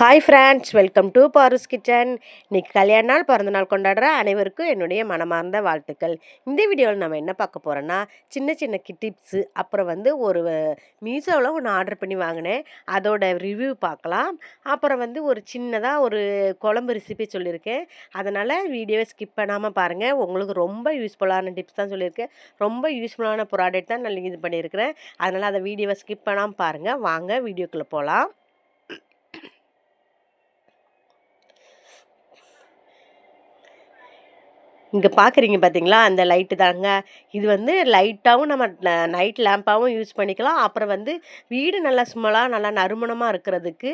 Hi friends welcome to Paras kitchen இன்னைக்கு கல்யாண நாள் பிறந்த நாள் கொண்டாடுற அனைவருக்கும் என்னுடைய மனமார்ந்த வாழ்த்துக்கள். இந்த வீடியோவில் நம்ம என்ன பார்க்க போகிறோன்னா சின்ன சின்ன டிப்ஸு அப்புறம் வந்து ஒரு மீஷோவில் ஒன்று ஆர்டர் பண்ணி வாங்கினேன். அதோட ரிவ்யூ பார்க்கலாம். அப்புறம் வந்து ஒரு சின்னதாக ஒரு குழம்பு ரெசிபி சொல்லியிருக்கேன். அதனால் வீடியோவை ஸ்கிப் பண்ணாமல் பாருங்கள் உங்களுக்கு ரொம்ப யூஸ்ஃபுல்லான டிப்ஸ் தான் சொல்லியிருக்கேன். ரொம்ப யூஸ்ஃபுல்லான ப்ராடக்ட் தான் நான் இது பண்ணியிருக்கிறேன். அதனால் அதை வீடியோவை ஸ்கிப் பண்ணாமல் பாருங்கள் வாங்க வீடியோக்குள்ளே போகலாம் இங்கே பார்க்குறீங்க பார்த்தீங்களா அந்த லைட்டு தாங்க. இது வந்து லைட்டாகவும் நம்ம நைட் லேம்ப்பாகவும் யூஸ் பண்ணிக்கலாம். அப்புறம் வந்து வீடு நல்லா சும்மலாக நல்லா நறுமணமாக இருக்கிறதுக்கு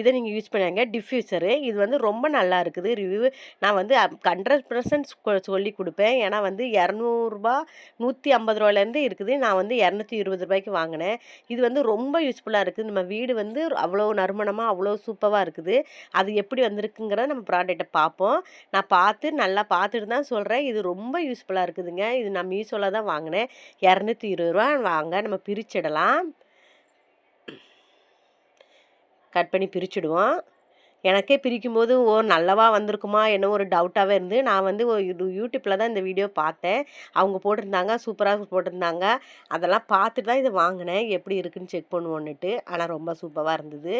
இதை நீங்கள் யூஸ் பண்ணுங்க டிஃப்யூசரு. இது வந்து ரொம்ப நல்லா இருக்குது. ரிவ்யூ நான் வந்து ஹண்ட்ரட் பர்சன்ட் சொல்லி கொடுப்பேன். ஏன்னா வந்து இரநூறுபா நூற்றி ஐம்பது ரூபாயிலேருந்து இருக்குது. நான் வந்து இரநூத்தி இருபது ரூபாய்க்கு வாங்கினேன். இது வந்து ரொம்ப யூஸ்ஃபுல்லாக இருக்குது. நம்ம வீடு வந்து அவ்வளோ நறுமணமாக அவ்வளோ சூப்பராக இருக்குது. அது எப்படி வந்திருக்குங்கிறத நம்ம ப்ராடக்ட்டை பார்ப்போம். நான் பார்த்து நல்லா பார்த்துட்டு தான் சொல்கிறேன் இது ரொம்ப யூஸ்ஃபுல்லாக இருக்குதுங்க. இது நான் மீஷோவில் தான் வாங்கினேன். இரநூத்தி இருபது ரூபா. வாங்க நம்ம பிரிச்சிடலாம். கட் பண்ணி பிரிச்சுடுவோம். எனக்கே பிரிக்கும்போது ஓ நல்லவா வந்திருக்குமா என்ன ஒரு டவுட்டாகவே இருந்து நான் வந்து யூடியூப்பில் தான் இந்த வீடியோ பார்த்தேன். அவங்க போட்டிருந்தாங்க சூப்பராக போட்டிருந்தாங்க. அதெல்லாம் பார்த்துட்டு தான் இதை வாங்கினேன். எப்படி இருக்குன்னு செக் பண்ணுவோன்னுட்டு. ஆனால் ரொம்ப சூப்பராக இருந்தது.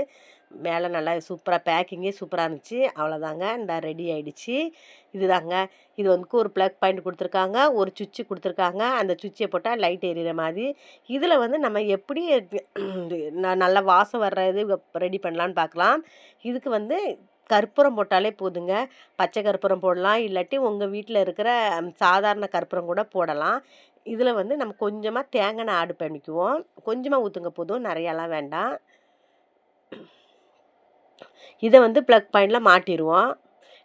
மேலே நல்லா சூப்பராக பேக்கிங்கே சூப்பராக இருந்துச்சு. அவ்வளோதாங்க. இந்த ரெடி ஆகிடுச்சு இதுதாங்க. இது வந்து ஒரு ப்ளக் பாயிண்ட் கொடுத்துருக்காங்க. ஒரு சுவிட்சு கொடுத்துருக்காங்க. அந்த சுவிட்சை போட்டால் லைட் எரியிற மாதிரி. இதில் வந்து நம்ம எப்படி ந- நல்ல வாசம் வர்றது ரெடி பண்ணலான்னு பார்க்கலாம் இதுக்கு வந்து கற்பூரம் போட்டாலே போதுங்க. பச்சை கற்பூரம் போடலாம். இல்லாட்டி உங்கள் வீட்டில் இருக்கிற சாதாரண கற்பூரம் கூட போடலாம். இதில் வந்து நம்ம கொஞ்சமாக தேங்காய் ஆடு பண்ணிக்குவோம். கொஞ்சமாக ஊற்றுங்க போதும். நிறையாலாம் வேண்டாம். இதை வந்து ப்ளக் பாயிண்டில் மாட்டிடுவோம்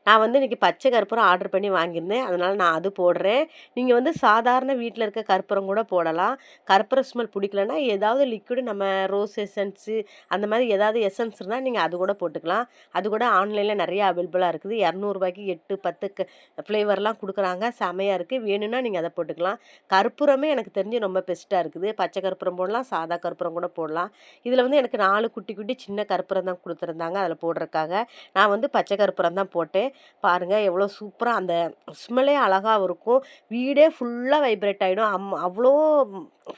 நான் வந்து இன்றைக்கி பச்சை கற்பூரம் ஆர்டர் பண்ணி வாங்கியிருந்தேன். அதனால் நான் அது போடுறேன். நீங்கள் வந்து சாதாரண வீட்டில் இருக்க கற்பூரம் கூட போடலாம். கற்பூர ஸ்மெல் பிடிக்கலன்னா ஏதாவது லிக்விடு நம்ம ரோஸ் எசன்ஸு அந்த மாதிரி ஏதாவது எசன்ஸ் இருந்தால் நீங்கள் அது கூட போட்டுக்கலாம். அது கூட ஆன்லைனில் நிறைய அவைலபிளாக இருக்குது. இரநூறுபாய்க்கு எட்டு பத்து க ஃப்ளேவர்லாம் கொடுக்குறாங்க. செமையாக இருக்குது வேணும்னா நீங்கள் அதை போட்டுக்கலாம். கற்பூரமே எனக்கு தெரிஞ்சு ரொம்ப பெஸ்ட்டாக இருக்குது. பச்சை கற்பூரம் போடலாம் சாதா கற்பூரம் கூட போடலாம். இதில் வந்து எனக்கு நாலு குட்டி குட்டி சின்ன கற்பூரம் தான் கொடுத்துருந்தாங்க. அதில் போடுறதுக்காக நான் வந்து பச்சை கற்பூரம் தான் போட்டேன். பாருங்கள் எவ்வளோ சூப்பராக அந்த ஸ்மெல்லே அழகாக இருக்கும். வீடே ஃபுல்லாக வைப்ரேட் ஆகிடும் அம் அவ்வளோ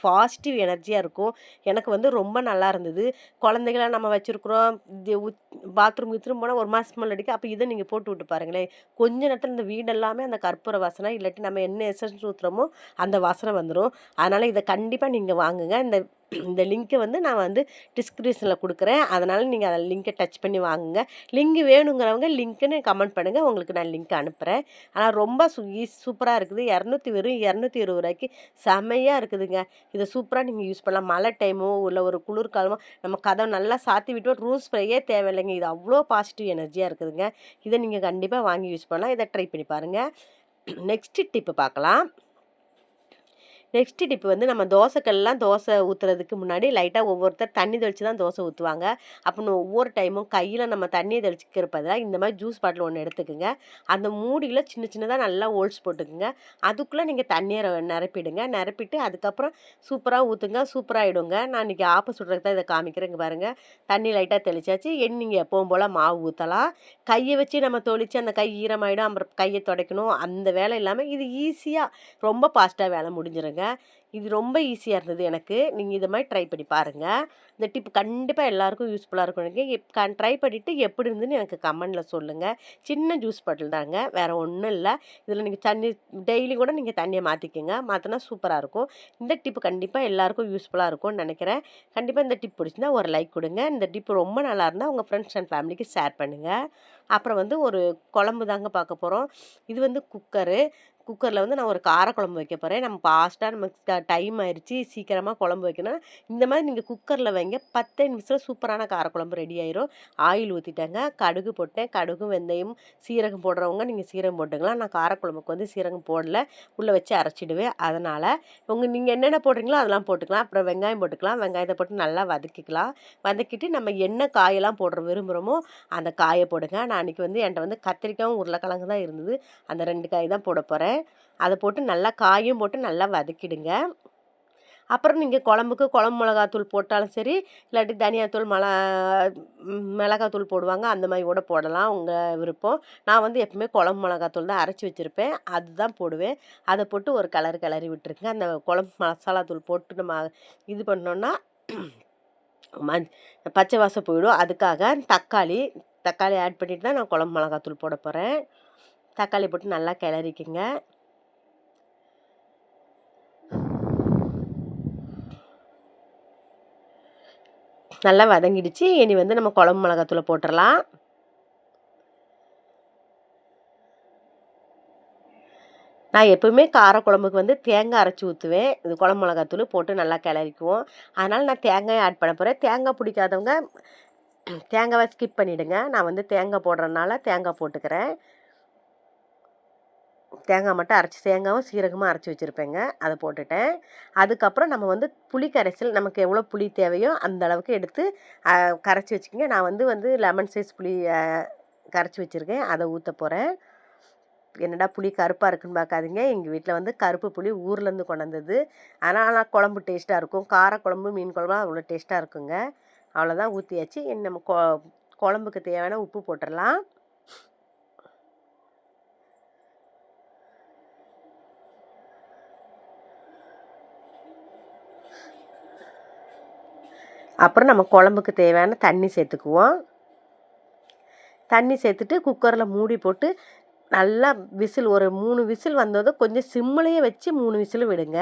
பாசிட்டிவ் எனர்ஜியாக இருக்கும். எனக்கு வந்து ரொம்ப நல்லா இருந்தது. குழந்தைகள நம்ம வச்சுருக்குறோம். பாத்ரூம் கீத்ரூம் போனால் ஒரு மாதம் ஸ்மெல் அடிக்க அப்போ இதை நீங்கள் போட்டு விட்டு பாருங்களேன். கொஞ்ச நேரத்தில் இந்த வீடெல்லாமே அந்த கற்பூர வாசனை இல்லாட்டி நம்ம என்ன எசன்ஸ் ஊற்றுறோமோ அந்த வாசனை வந்துடும் அதனால் இதை கண்டிப்பாக நீங்கள் வாங்குங்க. இந்த இந்த லிங்க்கை வந்து நான் வந்து டிஸ்கிரிப்ஷனில் கொடுக்குறேன். அதனால் நீங்கள் அதை லிங்க்கை டச் பண்ணி வாங்குங்க. லிங்க் வேணுங்கிறவங்க லிங்க்குன்னு கமெண்ட் பண்ணுங்கள் உங்களுக்கு நான் லிங்க் அனுப்புகிறேன் ஆனால் ரொம்ப சூப்பராக இருக்குது. இரநூத்தி வெறும் இரநூத்தி இருபது ரூபாய்க்கு செமையாக இருக்குதுங்க. இதை சூப்பராக நீங்கள் யூஸ் பண்ணலாம். மழை டைமோ இல்லை ஒரு குளிர்காலமோ நம்ம கதவை நல்லா சாத்தி விட்டு ரூம் ஸ்ப்ரேயே தேவையில்லைங்க. இது அவ்வளோ பாசிட்டிவ் எனர்ஜியாக இருக்குதுங்க. இதை நீங்கள் கண்டிப்பாக வாங்கி யூஸ் பண்ணலாம். இதை ட்ரை பண்ணி பாருங்கள் நெக்ஸ்ட்டு டிப்பு பார்க்கலாம் நெக்ஸ்ட் டிப் வந்து நம்ம தோசைக்கல்லாம் தோசை ஊற்றுறதுக்கு முன்னாடி லைட்டாக ஒவ்வொருத்தர் தண்ணி தெளித்து தான் தோசை ஊற்றுவாங்க அப்படின்னு ஒவ்வொரு டைமும் கையில் நம்ம தண்ணியை தெளிச்சிக்கிற இந்த மாதிரி ஜூஸ் பாட்டில் ஒன்று எடுத்துக்கோங்க. அந்த மூடியில் சின்ன சின்னதாக நல்லா ஹோல்ஸ் போட்டுக்குங்க. அதுக்குள்ளே நீங்கள் தண்ணியை நிரப்பிடுங்க. நிரப்பிட்டு அதுக்கப்புறம் சூப்பராக ஊற்றுங்க சூப்பராகிடுங்க நான் இன்றைக்கி ஆப்பை சுடுறதுக்கு தான் இதை காமிக்கிறேங்க பாருங்கள் தண்ணி லைட்டாக தெளிச்சாச்சு. என் நீங்கள் எப்பவும் போல் மாவு ஊற்றலாம் கையை வச்சு நம்ம தொளித்து அந்த கை ஈரமாயிடும். அப்புறம் கையை துடைக்கணும். அந்த வேலை இல்லாமல் இது ஈஸியாக ரொம்ப ஃபாஸ்ட்டாக வேலை முடிஞ்சிருங்க. இது ரொம்ப ஈஸியாக இருந்தது எனக்கு. நீங்கள் இதை மாதிரி ட்ரை பண்ணி பாருங்கள் இந்த டிப் கண்டிப்பாக எல்லாருக்கும் யூஸ்ஃபுல்லாக இருக்கும் ட்ரை பண்ணிவிட்டு எப்படி இருந்துன்னு எனக்கு கமெண்டில் சொல்லுங்கள் சின்ன ஜூஸ் பாட்டில் தாங்க வேறு ஒன்றும் இல்லை. இதில் நீங்கள் தண்ணி டெய்லி கூட நீங்கள் தண்ணியை மாற்றிக்கோங்க மாற்றினா சூப்பராக இருக்கும். இந்த டிப்பு கண்டிப்பாக எல்லாருக்கும் யூஸ்ஃபுல்லாக இருக்கும்னு நினைக்கிறேன். கண்டிப்பாக இந்த டிப் பிடிச்சிருந்தா ஒரு லைக் கொடுங்க. இந்த டிப் ரொம்ப நல்லா இருந்தால் உங்கள் ஃப்ரெண்ட்ஸ் அண்ட் ஃபேமிலிக்கு ஷேர் பண்ணுங்கள் அப்புறம் வந்து ஒரு குழம்பு தாங்க பார்க்க போகிறோம் இது வந்து குக்கரு குக்கரில் வந்து நான் ஒரு காரக்குழம்பு வைக்க போகிறேன் நம்ம ஃபாஸ்ட்டாக நமக்கு டைம் ஆயிடுச்சு சீக்கிரமாக குழம்பு வைக்கணும். இந்த மாதிரி நீங்கள் குக்கரில் வைங்க பத்தே நிமிஷத்தில் சூப்பரான காரக்குழம்பு ரெடி ஆயிரும். ஆயில் ஊற்றிட்டேங்க கடுகு போட்டேன். கடுகும் வெந்தயம் சீரகம் போடுறவங்க நீங்கள் சீரகம் போட்டுக்கலாம். நான் காரக்குழம்புக்கு வந்து சீரகம் போடல. உள்ளே வச்சு அரைச்சிடுவேன். அதனால் உங்கள் நீங்கள் என்னென்ன போடுறீங்களோ அதெல்லாம் போட்டுக்கலாம். அப்புறம் வெங்காயம் போட்டுக்கலாம். வெங்காயத்தை போட்டு நல்லா வதக்கிக்கலாம். வதக்கிட்டு நம்ம என்ன காயெல்லாம் போடுற விரும்புகிறோமோ அந்த காயை போடுங்க. நான் அன்றைக்கி வந்து என்கிட்ட வந்து கத்திரிக்காயும் உருளைக்கிழங்கு தான் இருந்தது. அந்த ரெண்டு காய் தான் போட போகிறேன் அதை போட்டு நல்லா காயும் போட்டு நல்லா வதக்கிடுங்க. அப்புறம் நீங்கள் குழம்புக்கு குழம்பு மிளகாத்தூள் போட்டாலும் சரி இல்லாட்டி தனியாத்தூள் மிள மிளகாத்தூள் போடுவாங்க அந்த மாதிரி கூட போடலாம் உங்கள் விருப்பம். நான் வந்து எப்பவுமே குழம்பு மிளகாத்தூள் தான் அரைச்சி வச்சுருப்பேன். அதுதான் போடுவேன். அதை போட்டு ஒரு கலர் கிளறி விட்டுருங்க. அந்த குழம்பு மசாலாத்தூள் போட்டு நம்ம இது பண்ணோன்னா மஞ் பச்சை வாசம் போயிடும். அதுக்காக தக்காளி தக்காளி ஆட் பண்ணிவிட்டு தான் நான் குழம்பு மிளகாத்தூள் போட போகிறேன் தக்காளி போட்டு நல்லா கிளறிக்குங்க. நல்லா வதங்கிடுச்சு. இனி வந்து நம்ம குழம்பு மிளகாத்தூளை போட்டுடலாம் நான் எப்போவுமே காரக்குழம்புக்கு வந்து தேங்காய் அரைச்சி ஊற்றுவேன் இது குழம்பு மிளகாத்தூள் போட்டு நல்லா கிளறிக்குவோம். அதனால் நான் தேங்காயை ஆட் பண்ண போகிறேன் தேங்காய் பிடிக்காதவங்க தேங்காவை ஸ்கிப் பண்ணிவிடுங்க நான் வந்து தேங்காய் போடுறதுனால தேங்காய் போட்டுக்கிறேன். தேங்காய் மட்டும் அரைச்சி தேங்காயும் சீரகமாக அரைச்சி வச்சுருப்பேங்க. அதை போட்டுட்டேன். அதுக்கப்புறம் நம்ம வந்து புளி கரைசல் நமக்கு எவ்வளோ புளி தேவையோ அந்த அளவுக்கு எடுத்து கரைச்சி வச்சுக்கோங்க. நான் வந்து வந்து லெமன் சைஸ் புளி கரைச்சி வச்சுருக்கேன். அதை ஊற்ற போகிறேன் என்னடா புளி கருப்பாக இருக்குன்னு பார்க்காதீங்க எங்கள் வீட்டில் வந்து கருப்பு புளி ஊர்லேருந்து கொண்டு வந்தது ஆனால் குழம்பு டேஸ்ட்டாக இருக்கும். கார குழம்பு மீன் குழம்புலாம் அவ்வளோ டேஸ்ட்டாக இருக்குங்க. அவ்வளோதான் ஊற்றியாச்சு நம்ம கொ குழம்புக்கு தேவையான உப்பு போட்டுடலாம். அப்புறம் நம்ம குழம்புக்கு தேவையான தண்ணி சேர்த்துக்குவோம். தண்ணி சேர்த்துட்டு குக்கரில் மூடி போட்டு நல்லா விசில் ஒரு மூணு விசில் வந்ததும் கொஞ்சம் சிம்மிலேயே வச்சு மூணு விசில் விடுங்க.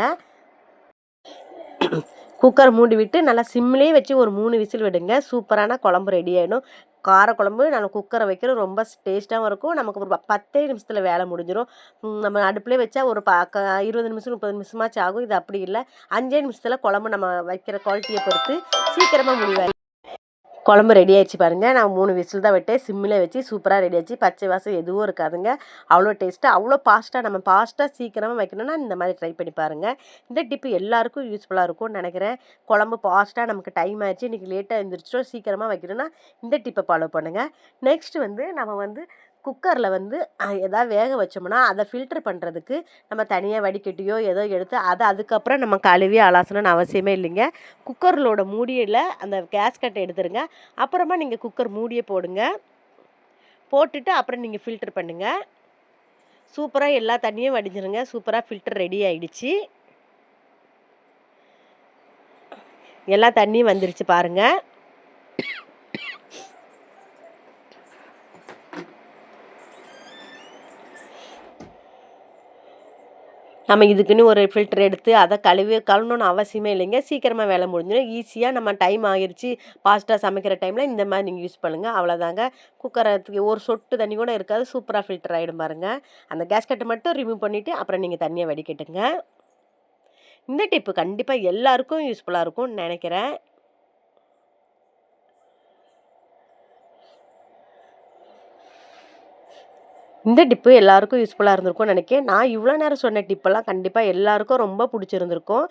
குக்கரை மூடி விட்டு நல்லா சிம்லேயே வச்சு ஒரு மூணு விசில் விடுங்க. சூப்பரான குழம்பு ரெடி ஆகிடும் கார குழம்பு நம்ம குக்கரை வைக்கிறோம் ரொம்ப டேஸ்ட்டாகவும் இருக்கும். நமக்கு ஒரு பத்தே நிமிஷத்தில் வேலை முடிஞ்சிடும் நம்ம அடுப்புலேயே வச்சா ஒரு ப இருபது நிமிஷம் முப்பது நிமிஷமாச்சும் ஆகும். இது அப்படி இல்லை. அஞ்சே நிமிஷத்தில் குழம்பு நம்ம வைக்கிற குவாலிட்டியை பொறுத்து சீக்கிரமாக முடிவாங்க குழம்பு ரெடி ஆயிடுச்சு பாருங்கள் நான் மூணு விசில் தான் விட்டேன். சிம்மில் வச்சு சூப்பராக ரெடி ஆச்சு. பச்சை வாசம் எதுவும் இருக்காதுங்க. அவ்வளோ டேஸ்ட்டாக அவ்வளோ ஃபாஸ்ட்டாக நம்ம ஃபாஸ்ட்டாக சீக்கிரமாக வைக்கணும்னா இந்த மாதிரி ட்ரை பண்ணி பாருங்கள் இந்த டிப்பு எல்லாருக்கும் யூஸ்ஃபுல்லாக இருக்கும்னு நினைக்கிறேன். குழம்பு ஃபாஸ்ட்டாக நமக்கு டைம் ஆயிடுச்சு. இன்றைக்கி லேட்டாக எழுந்திரிச்சிட்டோம் சீக்கிரமாக வைக்கணும்னா இந்த டிப்பை ஃபாலோ பண்ணுங்கள் நெக்ஸ்ட் வந்து நம்ம வந்து குக்கரில் வந்து எதாவது வேக வச்சோம்னா அதை ஃபில்ட்ரு பண்ணுறதுக்கு நம்ம தனியாக வடிகட்டியோ ஏதோ எடுத்து அதை அதுக்கப்புறம் நம்ம கழுவி அலாசணும்னு அவசியமே இல்லைங்க. குக்கர்களோட மூடியில் அந்த கேஸ்கட்டை எடுத்துருங்க. அப்புறமா நீங்கள் குக்கர் மூடியை போடுங்க. போட்டுட்டு அப்புறம் நீங்கள் ஃபில்டர் பண்ணுங்கள் சூப்பராக எல்லா தண்ணியும் வடிஞ்சிருங்க. சூப்பராக ஃபில்டர் ரெடி ஆகிடுச்சு எல்லா தண்ணியும் வந்துருச்சு பாருங்கள் நம்ம இதுக்குன்னு ஒரு ஃபில்டர் எடுத்து அதை கழுவி கழுவணும்னு அவசியமே இல்லைங்க. சீக்கிரமாக வேலை முடிஞ்சிடும். ஈஸியாக நம்ம டைம் ஆகிருச்சு ஃபாஸ்ட்டாக சமைக்கிற டைமில் இந்த மாதிரி நீங்கள் யூஸ் பண்ணுங்கள் அவ்வளோதாங்க குக்கரத்துக்கு ஒரு சொட்டு தண்ணி கூட இருக்காது. சூப்பராக ஃபில்டர் ஆகிடும் பாருங்கள் அந்த கேஸ்கட்டை மட்டும் ரிமூவ் பண்ணிவிட்டு அப்புறம் நீங்கள் தண்ணியை வடிக்கட்டுங்க இந்த டிப்பு கண்டிப்பாக எல்லாருக்கும் யூஸ்ஃபுல்லாக இருக்கும்னு நினைக்கிறேன். இந்த டிப்பு எல்லாருக்கும் யூஸ்ஃபுல்லாக இருந்திருக்கும் நினைக்கிறேன். நான் இவ்வளோ நேரம் சொன்ன டிப்பெல்லாம் கண்டிப்பாக எல்லாருக்கும் ரொம்ப பிடிச்சிருந்துருக்கும்.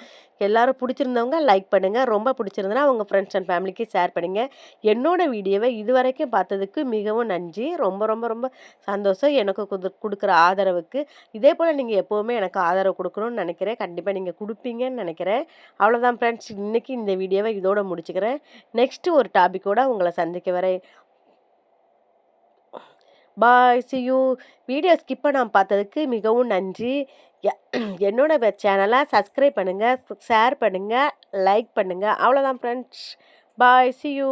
எல்லோரும் பிடிச்சிருந்தவங்க லைக் பண்ணுங்கள் ரொம்ப பிடிச்சிருந்தனா உங்கள் ஃப்ரெண்ட்ஸ் அண்ட் ஃபேமிலிக்கு ஷேர் பண்ணுங்கள் என்னோடய வீடியோவை இது வரைக்கும் பார்த்ததுக்கு மிகவும் நன்றி. ரொம்ப ரொம்ப ரொம்ப சந்தோஷம். எனக்கு கொடுக்குற ஆதரவுக்கு. இதே போல் நீங்கள் எப்போவுமே எனக்கு ஆதரவு கொடுக்கணும்னு நினைக்கிறேன். கண்டிப்பாக நீங்கள் கொடுப்பீங்கன்னு நினைக்கிறேன். அவ்வளோதான் ஃப்ரெண்ட்ஸ் இன்றைக்கி இந்த வீடியோவை இதோடு முடிச்சுக்கிறேன். நெக்ஸ்ட்டு ஒரு டாப்பிக்கோடு உங்களை சந்திக்க வரேன் bye see you video skip பண்ணாமல் பார்த்ததுக்கு மிகவும் நன்றி. என்னோட சேனலை சப்ஸ்கிரைப் பண்ணுங்கள் ஷேர் பண்ணுங்கள் லைக் பண்ணுங்கள் அவ்வளோதான் ஃப்ரெண்ட்ஸ் பாய் சி யூ